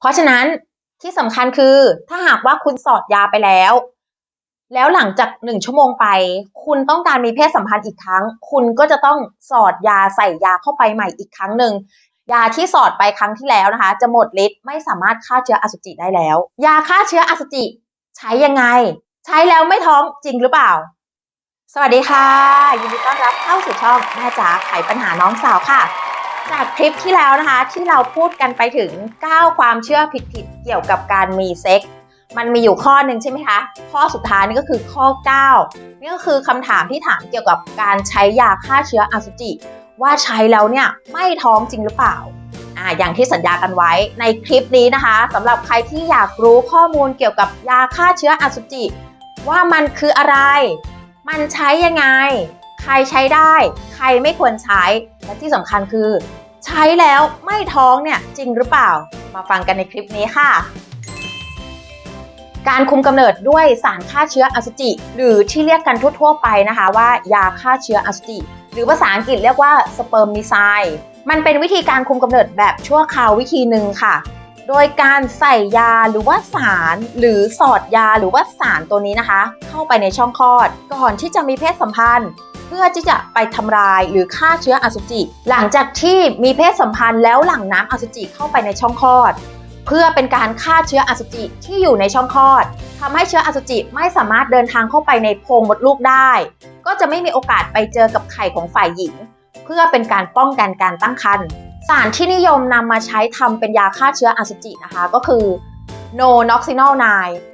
เพราะฉะนั้นที่สำคัญคือถ้าหากว่าคุณสอดยาไปแล้ว แล้วหลังจากหนึ่งชั่วโมงไป คุณต้องการมีเพศสัมพันธ์อีกครั้ง คุณก็จะต้องสอดยาใส่ยาเข้าไปใหม่อีกครั้งหนึ่งยาที่สอดไปครั้งที่แล้วนะคะ จะหมดฤทธิ์ไม่สามารถฆ่าเชื้ออสุจิได้แล้ว ยาฆ่าเชื้ออสุจิ ใช้ยังไง ใช้แล้วไม่ท้องจริงหรือเปล่า สวัสดีค่ะ ยินดีต้อนรับเข้าสู่ช่องแม่จ๋าไขปัญหาน้องสาวค่ะ จากคลิปที่แล้วนะคะ ที่เราพูดกันไปถึง 9 ความเชื่อผิดๆเกี่ยวกับการมีเซ็กส์มันมีอยู่ข้อหนึ่งใช่ไหมคะ ข้อสุดท้ายนี่ก็คือข้อ 9 นี่ก็คือคำถามที่ถามเกี่ยวกับการใช้ยาฆ่าเชื้ออสุจิ ว่าใช้แล้วเนี่ยไม่ท้องจริงหรือเปล่าอ่า อย่างที่สัญญากันไว้ในคลิปนี้นะคะสำหรับใครที่อยากรู้ข้อมูลเกี่ยวกับยาฆ่าเชื้ออสุจิ ว่ามันคืออะไร มันใช้ยังไง ใครใช้ได้ ใครไม่ควรใช้และที่สำคัญคือ ใช้แล้วไม่ท้องเนี่ยจริงหรือเปล่า มาฟังกันในคลิปนี้ค่ะ การคุมกำเนิดด้วยสารฆ่าเชื้ออสุจิ หรือที่เรียกกันทั่วๆไปนะคะว่ายาฆ่าเชื้ออสุจิ หรือภาษาอังกฤษเรียกว่าสเปิร์มมิไซมันเป็นวิธีการคุมกำเนิดแบบชั่วคราววิธีหนึ่งค่ะ โดยการใส่ยาหรือว่าสารหรือสอดยาหรือว่าสารตัวนี้นะคะ เข้าไปในช่องคลอด ก่อนที่จะมีเพศสัมพันธ์ เพื่อที่จะไปทำลายหรือฆ่าเชื้ออสุจิ หลังจากที่มีเพศสัมพันธ์แล้วหลั่งน้ำอสุจิเข้าไปในช่องคลอด เพื่อเป็นการฆ่าเชื้ออสุจิที่อยู่ในช่องคลอดทำให้เชื้ออสุจิไม่สามารถเดินทางเข้าไปในโพรงมดลูกได้ ก็จะไม่มีโอกาสไปเจอกับไข่ของฝ่ายหญิง เพื่อเป็นการป้องกันการตั้งครรภ์สารที่นิยมนำมาใช้ทำเป็นยาฆ่าเชื้ออสุจินะคะก็คือ no noxinol 9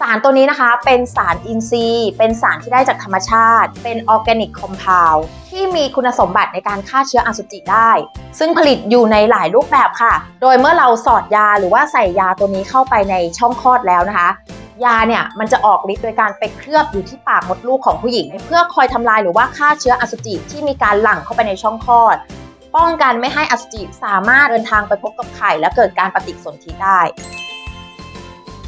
สารตัวนี้นะคะเป็นสารอินทรีย์ เป็นสารที่ได้จากธรรมชาติ เป็นออร์แกนิกคอมเพลที่มีคุณสมบัติในการฆ่าเชื้ออสุจิได้ ซึ่งผลิตอยู่ในหลายรูปแบบค่ะ โดยเมื่อเราสอดยาหรือว่าใส่ยาตัวนี้เข้าไปในช่องคลอดแล้วนะคะ ยาเนี่ยมันจะออกฤทธิ์โดยการไปเคลือบอยู่ที่ปากมดลูกของผู้หญิง เพื่อคอยทำลายหรือว่าฆ่าเชื้ออสุจิที่มีการหลั่งเข้าไปในช่องคลอด ป้องกันไม่ให้อสุจิสามารถเดินทางไปพบกับไข่และเกิดการปฏิสนธิได้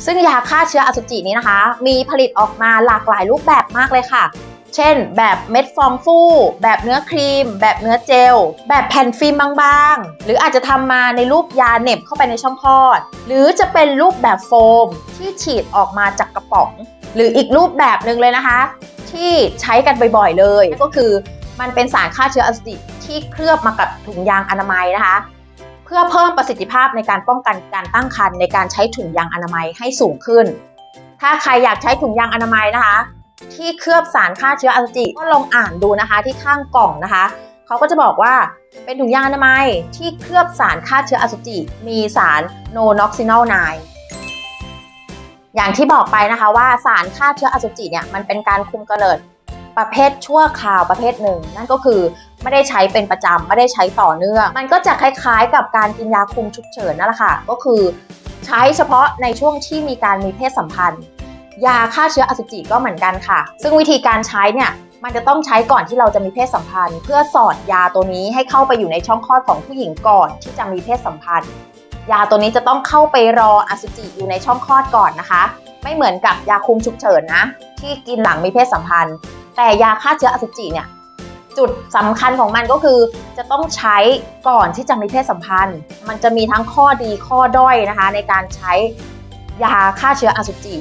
ซึ่งยาฆ่าเชื้ออสุจินี้นะคะ มีผลิตออกมาหลากหลายรูปแบบมากเลยค่ะ เช่น แบบเม็ดฟองฟูแบบเนื้อครีม แบบเนื้อเจล แบบแผ่นฟิล์มบางๆ หรืออาจจะทำมาในรูปยาเหน็บเข้าไปในช่องคลอด หรือจะเป็นรูปแบบโฟมที่ฉีดออกมาจากกระป๋อง หรืออีกรูปแบบหนึ่งเลยนะคะ ที่ใช้กันบ่อยๆเลยก็คือมันเป็นสารฆ่าเชื้ออสุจิที่เคลือบมากับถุงยางอนามัยนะคะ พื่อเพิ่มประสิทธิภาพในการป้องกันการตั้งครรภ์ในการใช้ถุงยางอนามัยให้สูงขึ้น ถ้าใครอยากใช้ถุงยางอนามัยนะคะ ที่เคลือบสารฆ่าเชื้ออสุจิก็ลองอ่านดูนะคะที่ข้างกล่องนะคะเขาก็จะบอกว่าเป็นถุงยางอนามัยที่เคลือบสารฆ่าเชื้ออสุจิ มีสาร no noxinol 9อย่างที่บอกไปนะคะว่าสารฆ่าเชื้ออสุจิเนี่ยมันเป็นการคุมกำเนิดประเภทชั่วคราวประเภทหนึ่ง นั่นก็คือ ไม่ได้ใช้เป็นประจำไม่ได้ใช้ต่อเนื่อง มันก็จะคล้ายๆ กับการกินยาคุมฉุกเฉินนั่นแหละค่ะ ก็คือใช้เฉพาะในช่วงที่มีการมีเพศสัมพันธ์ ยาฆ่าเชื้ออสุจิก็เหมือนกันค่ะ ซึ่งวิธีการใช้เนี่ยมันจะต้องใช้ก่อนที่เราจะมีเพศสัมพันธ์ เพื่อสอดยาตัวนี้ให้เข้าไปอยู่ในช่องคลอดของผู้หญิงก่อนที่จะมีเพศสัมพันธ์ ยาตัวนี้จะต้องเข้าไปรออสุจิอยู่ในช่องคลอดก่อนนะคะ ไม่เหมือนกับยาคุมฉุกเฉินนะที่กินหลังมีเพศสัมพันธ์ แต่ยาฆ่าเชื้ออสุจิเนี่ย จุดสำคัญของมันก็คือจะต้องใช้ก่อนที่จะมีเพศสัมพันธ์ มันจะมีทั้งข้อดีข้อด้อยนะคะ ในการใช้ยาฆ่าเชื้ออสุจิ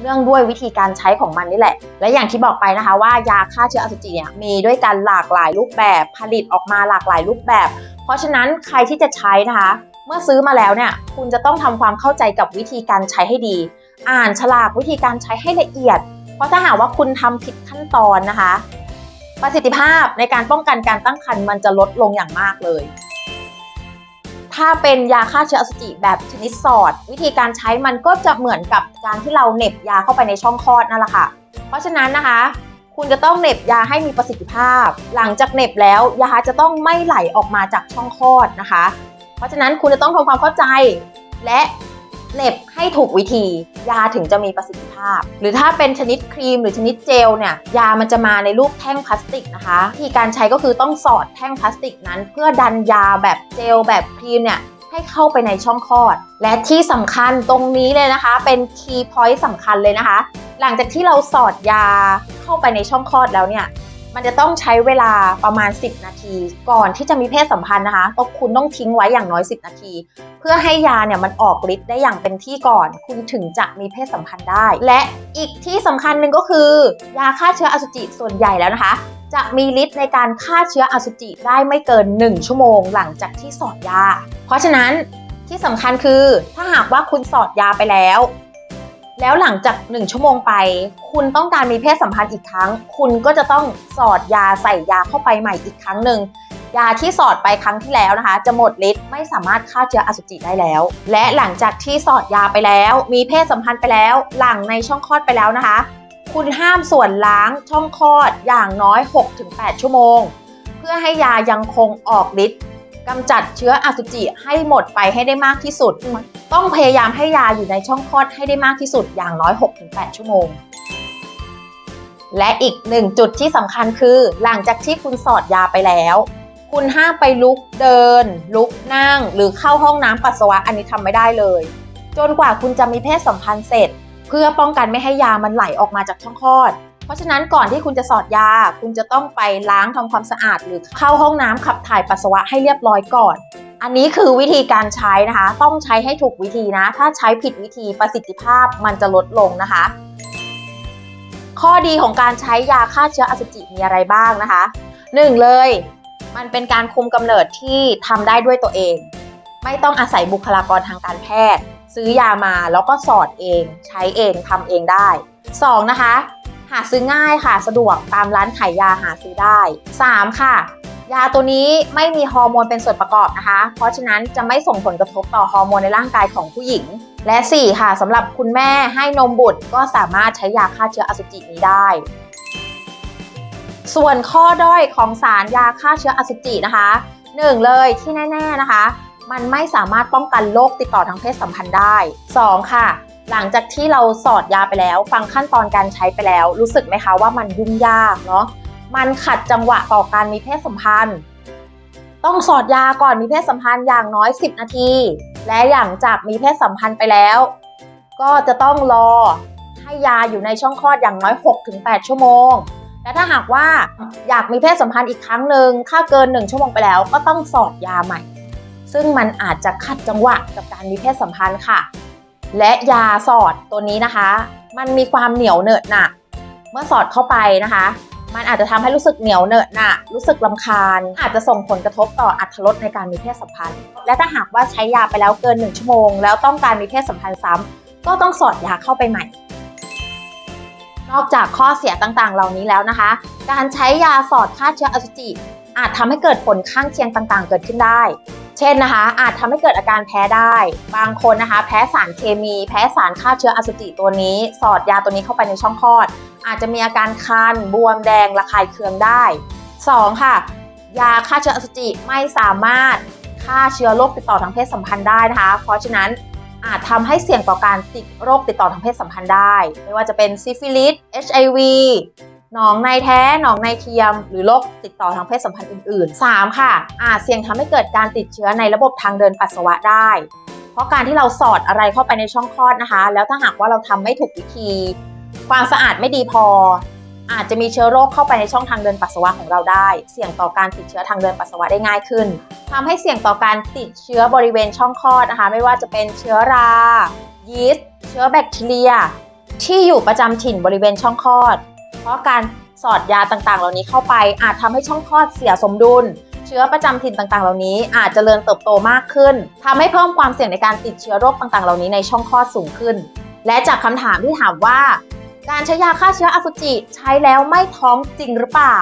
เนื่องด้วยวิธีการใช้ของมันนี่แหละ และอย่างที่บอกไปนะคะว่ายาฆ่าเชื้ออสุจิเนี่ยมีด้วยกันหลากหลายรูปแบบผลิตออกมาหลากหลายรูปแบบ เพราะฉะนั้นใครที่จะใช้นะคะ เมื่อซื้อมาแล้วเนี่ยคุณจะต้องทำความเข้าใจกับวิธีการใช้ให้ดี อ่านฉลากวิธีการใช้ให้ละเอียด เพราะถ้าหากว่าคุณทำผิดขั้นตอนนะคะ ประสิทธิภาพในการป้องกันการตั้งครรภ์มันจะลดลงอย่างมากเลย ถ้าเป็นยาฆ่าเชื้ออสุจิแบบชนิดสอด วิธีการใช้มันก็จะเหมือนกับการที่เราเน็บยาเข้าไปในช่องคลอดนั่นแหละค่ะ เพราะฉะนั้นนะคะ คุณจะต้องเน็บยาให้มีประสิทธิภาพ หลังจากเน็บแล้วยาจะต้องไม่ไหลออกมาจากช่องคลอดนะคะ เพราะฉะนั้นคุณจะต้องทำความเข้าใจและ เหน็บให้ถูกวิธี ยาถึงจะมีประสิทธิภาพ หรือถ้าเป็นชนิดครีมหรือชนิดเจลเนี่ยยามันจะมาในรูปแท่งพลาสติกนะคะวิธีการใช้ก็คือต้องสอดแท่งพลาสติกนั้น เพื่อดันยาแบบเจลแบบครีมเนี่ยให้เข้าไปในช่องคลอด และที่สำคัญตรงนี้เลยนะคะ เป็นคีย์พอยต์สำคัญเลยนะคะ หลังจากที่เราสอดยาเข้าไปในช่องคลอดแล้วเนี่ย มันจะต้องใช้เวลาประมาณ 10 นาที ก่อนที่จะมีเพศสัมพันธ์นะคะก็คุณต้องทิ้งไว้อย่างน้อย 10 นาที เพื่อให้ยาเนี่ยมันออกฤทธิ์ได้อย่างเต็มที่ก่อน คุณถึงจะมีเพศสัมพันธ์ได้ และอีกที่สำคัญหนึ่งก็คือ ยาฆ่าเชื้ออสุจิส่วนใหญ่แล้วนะคะ จะมีฤทธิ์ในการฆ่าเชื้ออสุจิได้ไม่เกิน 1 ชั่วโมง หลังจากที่สอดยา เพราะฉะนั้นที่สำคัญคือถ้าหากว่าคุณสอดยาไปแล้ว แล้วหลังจาก 1 ชั่วโมงไป คุณต้องการมีเพศสัมพันธ์อีกครั้ง คุณก็จะต้องสอดยาใส่ยาเข้าไปใหม่อีกครั้งหนึ่งยาที่สอดไปครั้งที่แล้วนะคะ จะหมดฤทธิ์ไม่สามารถฆ่าเชื้ออสุจิได้แล้ว และหลังจากที่สอดยาไปแล้ว มีเพศสัมพันธ์ไปแล้ว หลังในช่องคลอดไปแล้วนะคะ คุณห้ามส่วนล้างช่องคลอดอย่างน้อย 6-8 ชั่วโมง เพื่อให้ยายังคงออกฤทธิ์กำจัดเชื้ออสุจิให้หมดไปให้ได้มากที่สุด ต้องพยายามให้ยาอยู่ในช่องคลอดให้ได้มากที่สุดอย่างน้อย 6-8 ชั่วโมง และอีกหนึ่งจุดที่สำคัญคือ หลังจากที่คุณสอดยาไปแล้ว คุณห้ามไปลุกเดิน ลุกนั่ง หรือเข้าห้องน้ำปัสสาวะอันนี้ทำไม่ได้เลย จนกว่าคุณจะมีเพศสัมพันธ์เสร็จ เพื่อป้องกันไม่ให้ยามันไหลออกมาจากช่องคลอด เพราะฉะนั้นก่อนที่คุณจะสอดยา คุณจะต้องไปล้างทำความสะอาด หรือเข้าห้องน้ำขับถ่ายปัสสาวะให้เรียบร้อยก่อน อันนี้คือวิธีการใช้นะคะ ต้องใช้ให้ถูกวิธีนะ ถ้าใช้ผิดวิธีประสิทธิภาพมันจะลดลงนะคะ ข้อดีของการใช้ยาฆ่าเชื้ออสุจิมีอะไรบ้างนะคะ 1. เลย มันเป็นการคุมกำเนิดที่ทำได้ด้วยตัวเอง ไม่ต้องอาศัยบุคลากรทางการแพทย์ ซื้อยามาแล้วก็สอดเอง ใช้เองทำเองได้ 2. นะคะ หาซื้อง่ายค่ะ สะดวกตามร้านขายยาหาซื้อได้ 3. ค่ะ ยาตัวนี้ไม่มีฮอร์โมนเป็นส่วนประกอบนะคะ เพราะฉะนั้นจะไม่ส่งผลกระทบต่อฮอร์โมนในร่างกายของผู้หญิง และ 4 ค่ะสำหรับคุณแม่ให้นมบุตรก็สามารถใช้ยาฆ่าเชื้ออสุจินี้ได้ส่วนข้อด้อยของสารยาฆ่าเชื้ออสุจินะคะ1เลยที่แน่ ๆนะคะ มันไม่สามารถป้องกันโรคติดต่อทางเพศสัมพันธ์ได้ 2 ค่ะ หลังจากที่เราสอดยาไปแล้ว ฟังขั้นตอนการใช้ไปแล้ว รู้สึกไหมคะว่ามันยุ่งยากเนาะมันขัดจังหวะต่อการมีเพศสัมพันธ์ ต้องสอดยาก่อนมีเพศสัมพันธ์อย่างน้อย 10 นาที และอย่างจากมีเพศสัมพันธ์ไปแล้ว ก็จะต้องรอให้ยาอยู่ในช่องคลอดอย่างน้อย 6-8 ชั่วโมงและถ้าหากว่าอยากมีเพศสัมพันธ์อีกครั้งหนึ่งถ้าเกิน1ชั่วโมงไปแล้วก็ต้องสอดยาใหม่ ซึ่งมันอาจจะขัดจังหวะกับการมีเพศสัมพันธ์ค่ะ และยาสอดตัวนี้นะคะ มันมีความเหนียวเนอะหนะเมื่อสอดเข้าไปนะคะ มันอาจจะทำให้รู้สึกเหนียวเนอะหนะรู้สึกลำคาญ อาจจะส่งผลกระทบต่ออัตรสในการมีเพศสัมพันธ์ และถ้าหากว่าใช้ยาไปแล้วเกิน 1 ชั่วโมง แล้วต้องการมีเพศสัมพันธ์ซ้ำก็ต้องสอดยาเข้าไปใหม่ นอกจากข้อเสียต่างๆ เหล่านี้แล้วนะคะ การใช้ยาสอดฆ่าเชื้ออสุจิอาจทำให้เกิดผลข้างเคียงต่างๆ เกิดขึ้นได้ เช่นนะคะ อาจทำให้เกิดอาการแพ้ได้ บางคนนะคะ แพ้สารเคมี แพ้สารฆ่าเชื้ออสุจิตัวนี้ สอดยาตัวนี้เข้าไปในช่องคลอด อาจจะมีอาการคัน บวมแดงระคายเคืองได้ 2. ค่ะ ยาฆ่าเชื้ออสุจิไม่สามารถฆ่าเชื้อโรคติดต่อทางเพศสัมพันธ์ได้นะคะ เพราะฉะนั้นอาจทำให้เสี่ยงต่อการติดโรคติดต่อทางเพศสัมพันธ์ได้ ไม่ว่าจะเป็นซิฟิลิส HIV หนองในแท้ หนองในเทียม หรือโรคติดต่อทางเพศสัมพันธ์อื่น ๆ 3. ค่ะ อาจเสี่ยงทำให้เกิดการติดเชื้อในระบบทางเดินปัสสาวะได้ เพราะการที่เราสอดอะไรเข้าไปในช่องคลอดนะคะ แล้วถ้าหากว่าเราทำไม่ถูกวิธี ความสะอาดไม่ดีพอ อาจจะมีเชื้อโรคเข้าไปในช่องทางเดินปัสสาวะของเราได้ เสี่ยงต่อการติดเชื้อทางเดินปัสสาวะได้ง่ายขึ้นทำให้เสี่ยงต่อการติดเชื้อบริเวณช่องคลอดนะคะ ไม่ว่าจะเป็นเชื้อรา ยีสต์ เชื้อแบคทีเรีย ที่อยู่ประจำถิ่นบริเวณช่องคลอด เพราะการสอดยาต่างๆ เหล่านี้เข้าไป อาจทำให้ช่องคลอดเสียสมดุล เชื้อประจำถิ่นต่างๆ เหล่านี้ อาจจเจริญเติบโตมากขึ้นทำให้เพิ่มความเสี่ยงในการติดเชื้อโรคต่างๆ เหล่านี้ในช่องคลอดสูงขึ้น และจากคำถามที่ถามว่า การใช้ยาฆ่าเชื้ออสุจิใช้แล้วไม่ท้องจริงหรือเปล่า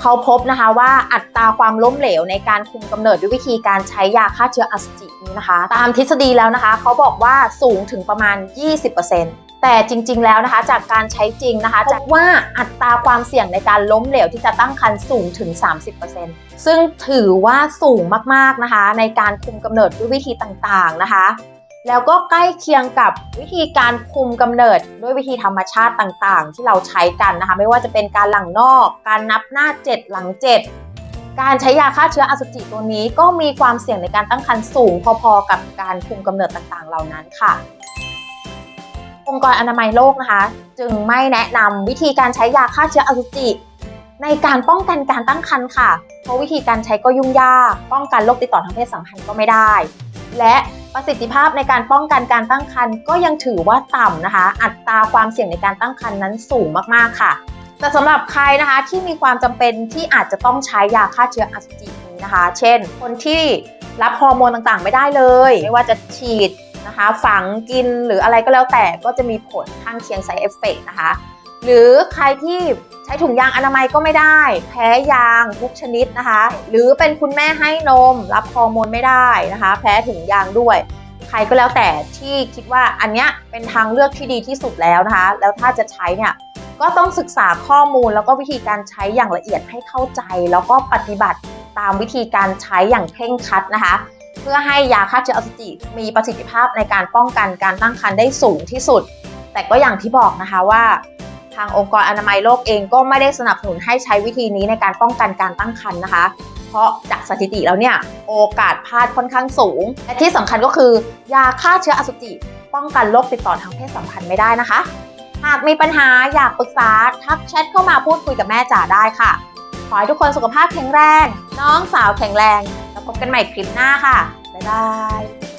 เขาพบนะคะว่าอัตราความล้มเหลวในการคุมกำเนิดด้วยวิธีการใช้ยาฆ่าเชื้ออสุจินี้นะคะ ตามทฤษฎีแล้วนะคะ เขาบอกว่าสูงถึงประมาณ 20% แต่จริง ๆ แล้วนะคะจากการใช้จริงนะคะพบว่าอัตราความเสี่ยงในการล้มเหลวที่จะตั้งครรภ์สูงถึง 30%ซึ่งถือว่าสูงมากๆนะคะ ในการคุมกำเนิดด้วยวิธีต่างๆนะคะ แล้วก็ใกล้เคียงกับวิธีการคุมกำเนิดด้วยวิธีธรรมชาติต่างๆ ที่เราใช้กันนะคะ ไม่ว่าจะเป็นการหลังนอก การนับหน้า 7 หลัง 7การใช้ยาฆ่าเชื้ออสุจิตัวนี้ก็มีความเสี่ยงในการตั้งครรภ์สูงพอๆกับการคุมกำเนิดต่างๆ เหล่านั้นค่ะ องค์กรอนามัยโลกนะคะ จึงไม่แนะนำวิธีการใช้ยาฆ่าเชื้ออสุจิในการป้องกันการตั้งครรภ์ค่ะ เพราะวิธีการใช้ก็ยุ่งยาก ป้องกันโรคติดต่อทางเพศสัมพันธ์ก็ไม่ได้ และประสิทธิภาพในการป้องกันการตั้งครรภ์ก็ยังถือว่าต่ำนะคะ อัตราความเสี่ยงในการตั้งครรภ์นั้นสูงมากๆค่ะ แต่สำหรับใครนะคะที่มีความจำเป็นที่อาจจะต้องใช้ยาฆ่าเชื้ออสุจินี้นะคะ เช่น คนที่รับฮอร์โมนต่างๆ ไม่ได้เลย ไม่ว่าจะฉีด นะคะฝังกินหรืออะไรก็แล้วแต่ก็จะมีผลข้างเคียง side effect นะคะ หรือใครที่ใช้ถุงยางอนามัยก็ไม่ได้ แพ้ยางทุกชนิดนะคะ หรือเป็นคุณแม่ให้นม รับฮอร์โมนไม่ได้นะคะ แพ้ถุงยางด้วย ใครก็แล้วแต่ที่คิดว่าอันเนี้ยเป็นทางเลือกที่ดีที่สุดแล้วนะคะ แล้วถ้าจะใช้เนี่ยก็ต้องศึกษาข้อมูลแล้วก็วิธีการใช้อย่างละเอียดให้เข้าใจ แล้วก็ปฏิบัติตามวิธีการใช้อย่างเคร่งครัดนะคะ เพื่อให้ยาฆ่าเชื้ออสุจิมีประสิทธิภาพในการป้องกันการตั้งครรภ์ได้สูงที่สุด แต่ก็อย่างที่บอกนะคะว่า ทางองค์กรอนามัยโลกเองก็ไม่ได้สนับสนุนให้ใช้วิธีนี้ในการป้องกันการตั้งครรภ์นะคะ เพราะจากสถิติแล้วเนี่ยโอกาสพลาดค่อนข้างสูง และที่สำคัญก็คือยาฆ่าเชื้ออสุจิ ป้องกันโรคติดต่อทางเพศสัมพันธ์ไม่ได้นะคะ หากมีปัญหาอยากปรึกษาทักแชทเข้ามาพูดคุยกับแม่จ๋าได้ค่ะขอให้ทุกคนสุขภาพแข็งแรง น้องสาวแข็งแรง แล้วพบกันใหม่คลิปหน้าค่ะ บ๊ายบาย